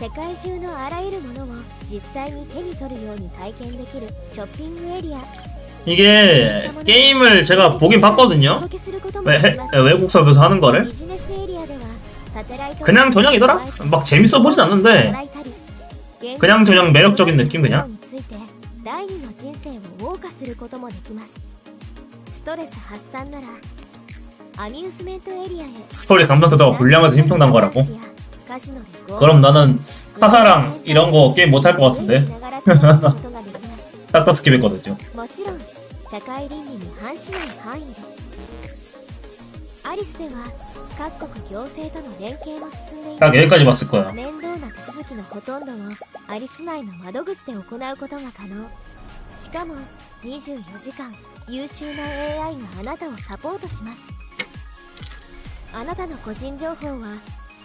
世界中のあらゆるものを実際に手に取るように体験できるショッピングエリア 이게 게임을 제가 보긴 お 봤거든요 届けすることも 외, できます 외국 서버에서 하는 거를 ビジネスエリアではサテライト 그냥 저냥이더라? 막 재밌어 보진 않는데 그냥 저냥 매력적인 느낌 그냥 について第二の人生を謳歌することもできますストレス発散ならアミューズメントエリアへ 스토리 감정 듣다가 불량해서 힘통난 거라고? 그럼 나는 카사랑 이런 거 게임 못 할 것 같은데. 딱딱 스킵했거든요. 딱 여기까지 봤을 거야.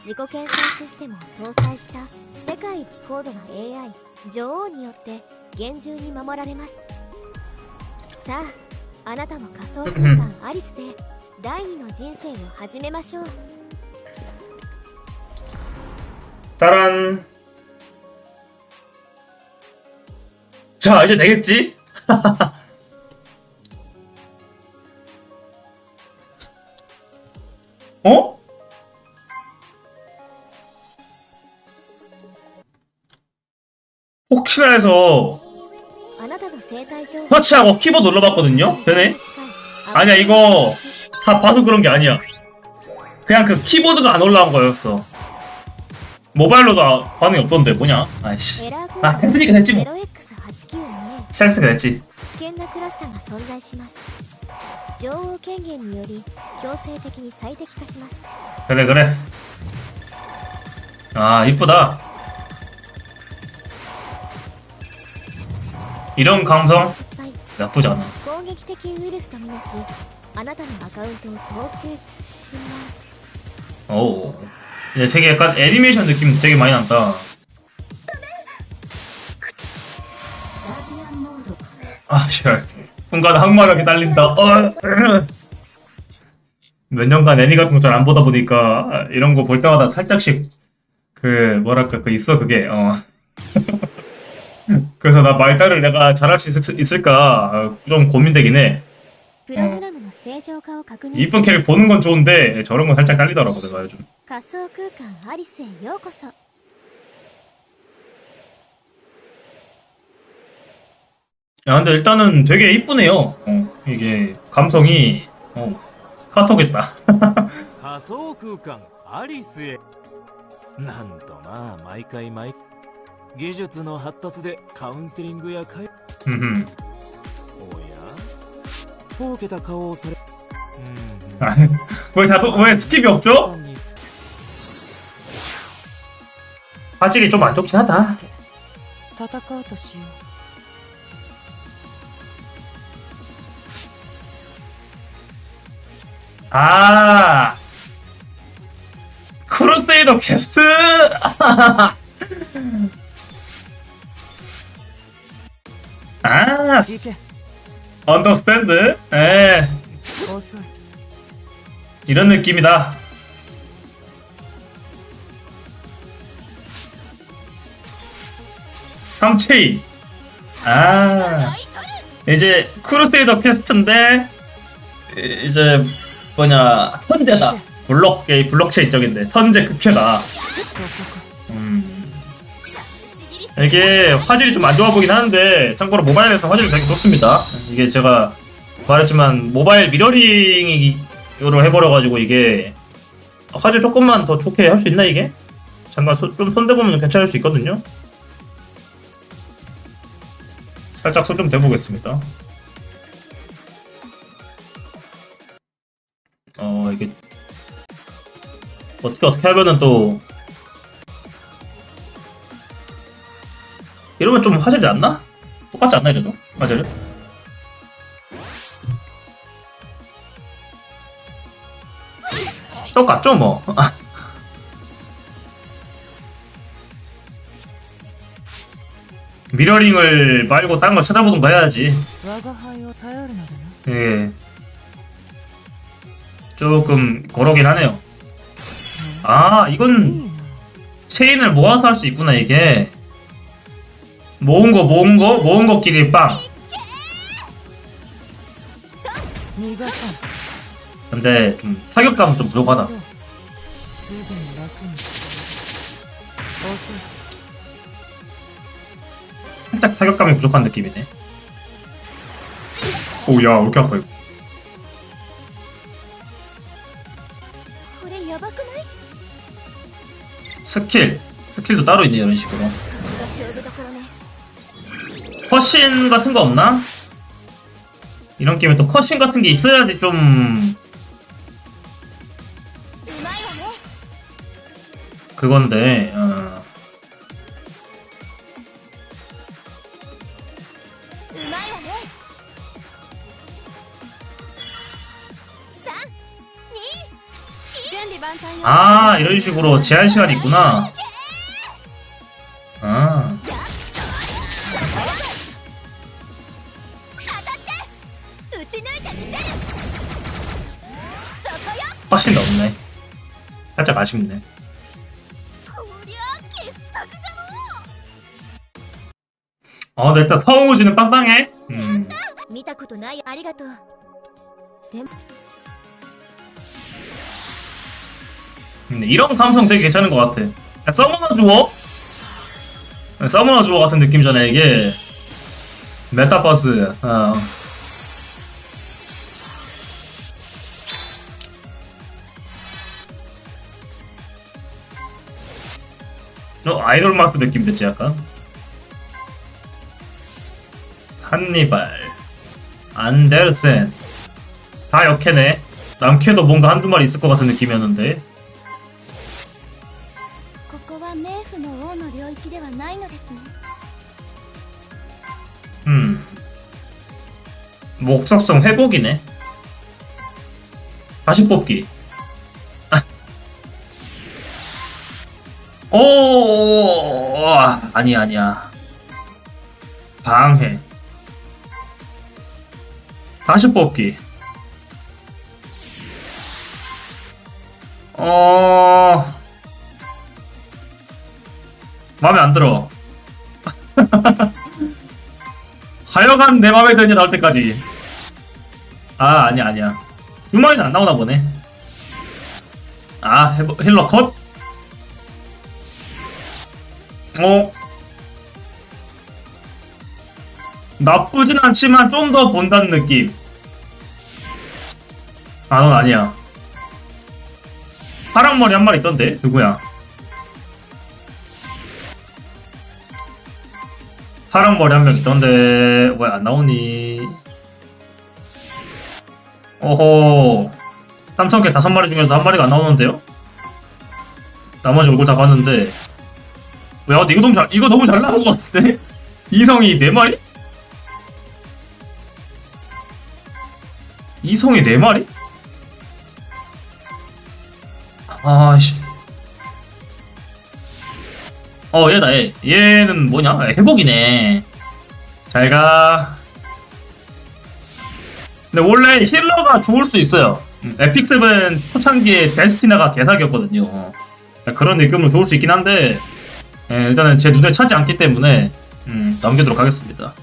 面倒な手続きのほとんどをアリス内の窓口で行うことが可能しかも24時間優秀な AI があなたをサポートしますあなたの個人情報は自己検査システムを搭載した世界一高度な AI 女王によって厳重に守られますさああなたも仮想空間アリスで第二の人生を始めましょう 따란 자 이제 되겠지? 어? 혹시나 해서 터치하고 키보드 눌러봤거든요? 되네? 아니야 이거 다 봐서 그런 게 아니야. 그냥 그 키보드가 안 올라온 거였어. 모바일로도 아, 반응이 없던데? 뭐냐? 아이씨. 아 됐으니까 됐지 뭐. 시작했으니까 됐지. 그래 그래. 아 이쁘다. 이런 감성 나쁘지 않아. 오. 이제 되게 약간 애니메이션 느낌 되게 많이 난다. 아, 씨발. 순간 항마력이 딸린다. 어. 몇 년간 애니 같은 거 잘 안 보다 보니까 이런 거 볼 때마다 살짝씩 그 뭐랄까 그 있어 그게 어. 그래서 나 말달을 내가 잘할 수 있을, 있을까 어, 좀 고민되긴 해 プログラムの正常化を確認し 이쁜 캐릭 보는 건 좋은데 저런 건 살짝 딸리더라고 내가 요즘 仮想空間アリスへようこそ 야 근데 일단은 되게 이쁘네요 어, 이게 감성이 어, 카톡했다 仮想空間アリスへなんとまあ毎回毎 技術の発達でカウンセリングや会 흠흠. おやほうけた顔をされ 아, 왜 자동 왜 스킵이 없죠? 화질이 좀 안 좋긴 하다 戦うとしよ 아 크루세이더 캐스트 Yes. Understand? 네. 이런 느낌이다. 삼체이. 아. 이제 크루세이더 퀘스트인데 이제 뭐냐 턴제다 블록 블록체인 쪽인데 턴제 극회다 이게 화질이 좀 안 좋아 보긴 하는데 참고로 모바일에서 화질이 되게 좋습니다. 이게 제가 말했지만 모바일 미러링으로 해버려가지고 이게 화질 조금만 더 좋게 할 수 있나 이게? 잠깐 소- 좀 손대보면 괜찮을 수 있거든요. 살짝 손 좀 대보겠습니다. 어 이게 어떻게 어떻게 하면은 또 이러면 좀 화질이 낫나? 똑같지 않나 이래도? 화질은? 똑같죠 뭐 미러링을 말고 딴 걸 찾아보던가 해야지 예 조금 거러긴 하네요 아 이건 체인을 모아서 할 수 있구나 이게 모은 거 모은 거 모은 거끼리 빵. 근데 좀 타격감은 좀 부족하다. 살짝 타격감이 부족한 느낌이네. 오야 왜 이렇게 아파 이거. 스킬 스킬도 따로 있네 이런 식으로. 컷신 같은 거 없나? 이런 게임에 또 컷신 같은 게 있어야지 좀 그건데 어. 아 이런 식으로 제한 시간이 있구나 こよ 컷신이 없네 살짝 아쉽네 こりゃ傑作じゃの 어, 근데 일단 성우지는 빵빵해. 음. 見たことないありがとうでも 근데 이런 감성 되게 괜찮은 것 같아. 야, 서머너 주어? 서머너 주어 같은 느낌이잖아, 이게. 메타버스. 어. 아이돌 마스 느낌 됐지 약간? 한니발. 안데르센. 다 역캐네. 남캐도 뭔가 한두 마리 있을 것 같은 느낌이었는데. 음. 목적성 회복이네. 다시 뽑기. 오, 아니야, 아니야. 방해. 다시 뽑기. 어, 마음에 안 들어. 하여간 내 맘에 드는 게 나올 때까지. 아, 아니야, 아니야. 두 마리는 안 나오나 보네. 아, 힐러 컷? 어? 나쁘진 않지만 좀 더 본다는 느낌. 아, 넌 아니야. 파랑머리 한 마리 있던데? 누구야? 파랑 머리 한 명 있던데 왜 안 나오니? 오호 삼성개 다섯 마리 중에서 한 마리가 안 나오는데요? 나머지 얼굴 다 봤는데 야 근데 이거 너무 잘 이거 너무 잘 나온 것 같은데? 이성이 네 마리? 이성이 네 마리? 아씨. 어 얘다 얘. 얘는 뭐냐? 회복이네. 잘 가. 근데 원래 힐러가 좋을 수 있어요. 음, 에픽7 초창기에 데스티나가 개사기였거든요. 그런 느낌으로 좋을 수 있긴 한데 예, 일단은 제 눈에 차지 않기 때문에 음, 넘기도록 하겠습니다.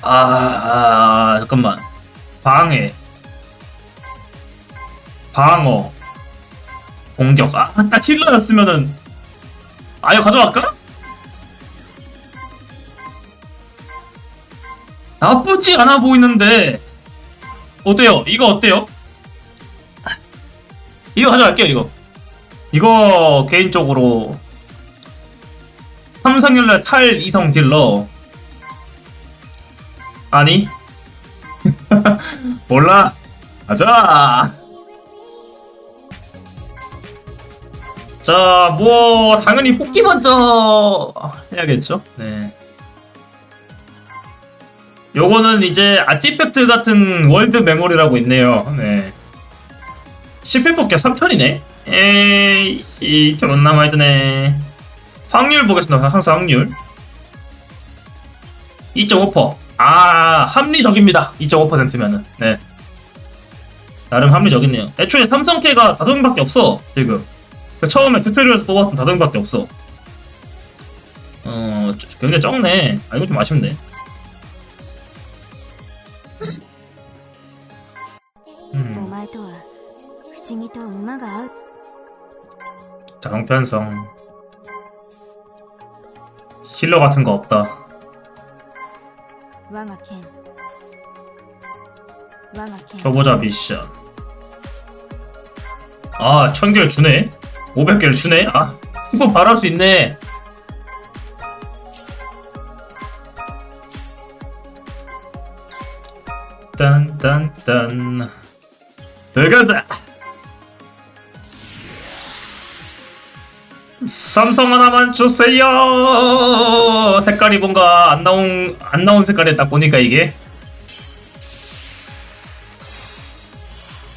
아, 아 잠깐만. 방해. 방어. 공격. 아, 딱 힐러였으면은 아예 가져갈까? 나쁘지 않아 보이는데. 어때요? 이거 어때요? 이거 가져갈게요 이거. 이거 개인적으로 삼성열날 탈 이성 딜러 아니 몰라 가자 자, 뭐 당연히 뽑기 먼저 해야겠죠. 네. 요거는 이제 아티팩트 같은 월드 메모리라고 있네요. 네. 10회 뽑기 3천이네. 에이, 이 결혼 남아야 되네. 확률 보겠습니다. 항상 확률. 2.5%. 아, 합리적입니다. 2.5%면은. 네. 나름 합리적이네요. 애초에 삼성캐가 다섯 명밖에 없어, 지금. 그 처음에 튜토리얼에서 뽑았던 다섯 명밖에 없어. 어, 굉장히 적네. 아, 이거 좀 아쉽네. 음. 자동 편성. 힐러 같은 거 없다. 초보자 미션. 아, 천개를 주네. 500개를 주네. 아, 이거 바로 수 있네. 딴딴딴. 들어가자! 삼성 하나만 주세요! 색깔이 뭔가 안 나온, 안 나온 색깔이 딱 보니까 이게.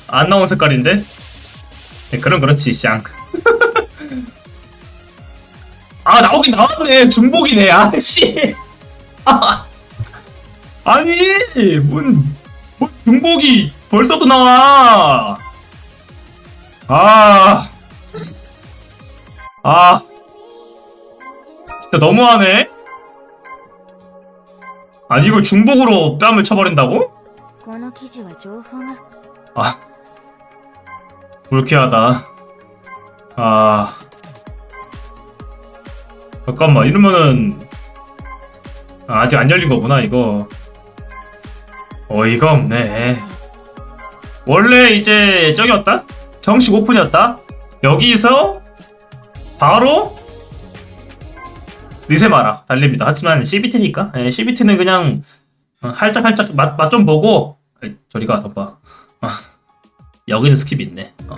안 나온 색깔인데? 네, 그럼 그렇지, 샹. 아, 나오긴 나왔네. 중복이네. 아, 씨. 아, 아니, 뭔, 뭔 중복이 벌써도 나와. 아. 아. 진짜 너무하네. 아니 이걸 중복으로 뺨을 쳐버린다고? 아. 불쾌하다. 아. 잠깐만 이러면은 아, 아직 안 열린 거구나 이거. 어이가 없네. 원래 이제 저기였다? 정식 오픈이었다? 여기서 바로 리세마라 달립니다 하지만 CBT니까 CBT는 그냥 어, 할짝 할짝 맛 맛 좀 보고 아이, 저리 가 덮봐 아, 여기는 스킵이 있네. 어.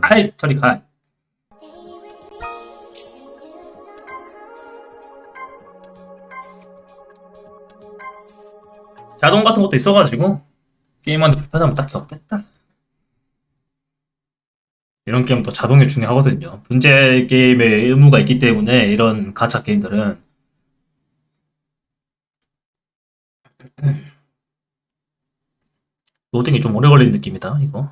아이, 저리 가. 자동 같은 것도 있어가지고 게임하는데 불편함은 딱히 없겠다. 이런 게임도 자동에 중요하거든요. 문제 게임의 의무가 있기 때문에 이런 가챠 게임들은 로딩이 좀 오래 걸리는 느낌이다 이거.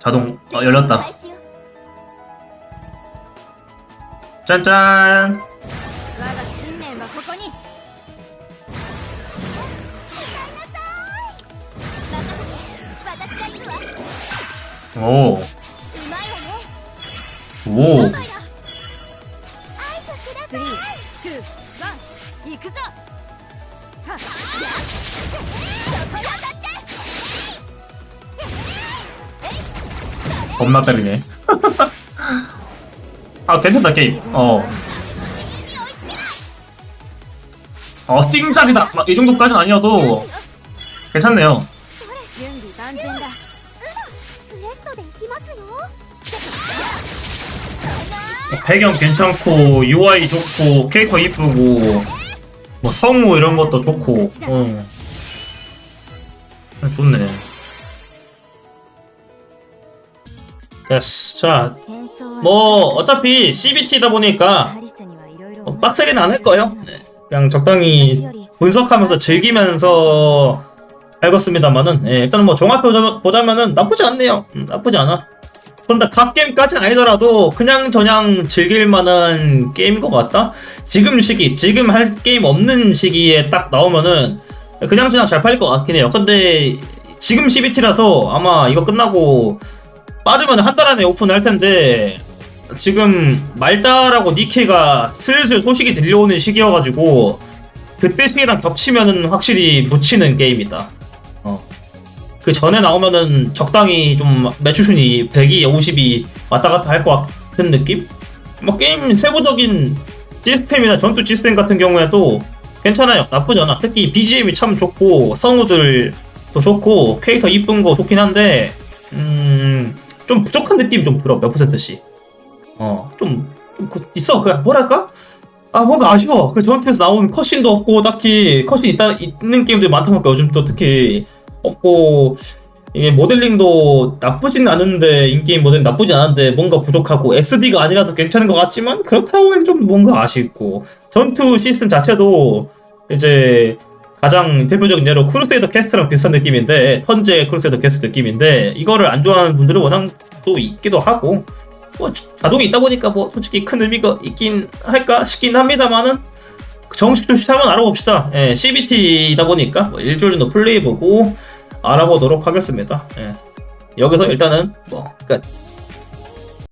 자동 어, 열렸다. 짠짠. 오. 오. 겁나 때리네. 아, 괜찮다, 게임. 어. 어, 띵작이다. 이 정도까지는 아니어도 괜찮네요. 배경 괜찮고 UI 좋고 캐릭터 이쁘고 뭐 성우 이런 것도 좋고 어. 아, 좋네. 됐어. 자뭐 어차피 CBT다 보니까 어, 빡세게는 않을 거예요. 네. 그냥 적당히 분석하면서 즐기면서 밝았습니다만은 예, 네, 일단 뭐 종합표 보자면은 나쁘지 않네요. 음, 나쁘지 않아. 그런데 각 게임까지는 아니더라도 그냥 저냥 즐길 만한 게임인 것 같다. 지금 시기, 지금 할 게임 없는 시기에 딱 나오면은 그냥 그냥 잘 팔릴 것 같긴 해요. 근데 지금 CBT라서 아마 이거 끝나고 빠르면 한 달 안에 오픈할 텐데 지금 말다라고 니케가 슬슬 소식이 들려오는 시기여가지고 그때 시기랑 겹치면은 확실히 묻히는 게임이다. 어. 그 전에 나오면은 적당히 좀 매출 순위 100이 50이 왔다 갔다 할 것 같은 느낌? 뭐 게임 세부적인 시스템이나 전투 시스템 같은 경우에도 괜찮아요. 나쁘지 않아. 특히 BGM이 참 좋고 성우들도 더 좋고 캐릭터 이쁜 거 좋긴 한데 음, 좀 부족한 느낌이 좀 들어 몇 퍼센트씩 어 좀 좀 그- 있어 그 뭐랄까 아 뭔가 아쉬워 그 전투에서 나온 컷신도 없고 딱히 컷신 있다 있는 게임들이 많다 보니까 요즘 또 특히 없고 이게 모델링도 나쁘진 않은데 인게임 모델링 나쁘진 않은데 뭔가 부족하고 SD가 아니라서 괜찮은 것 같지만 그렇다고 좀 뭔가 아쉽고 전투 시스템 자체도 이제 가장 대표적인 예로 크루세이더 캐스트랑 비슷한 느낌인데 턴제 크루세이더 캐스트 느낌인데 이거를 안 좋아하는 분들은 워낙 또 있기도 하고 뭐 자동이 있다 보니까 뭐 솔직히 큰 의미가 있긴 할까 싶긴 합니다만은 정식 출시 한번 알아봅시다. 예, CBT이다 보니까 뭐 일주일 정도 플레이해보고 알아보도록 하겠습니다. 예. 여기서 일단은 뭐 끝.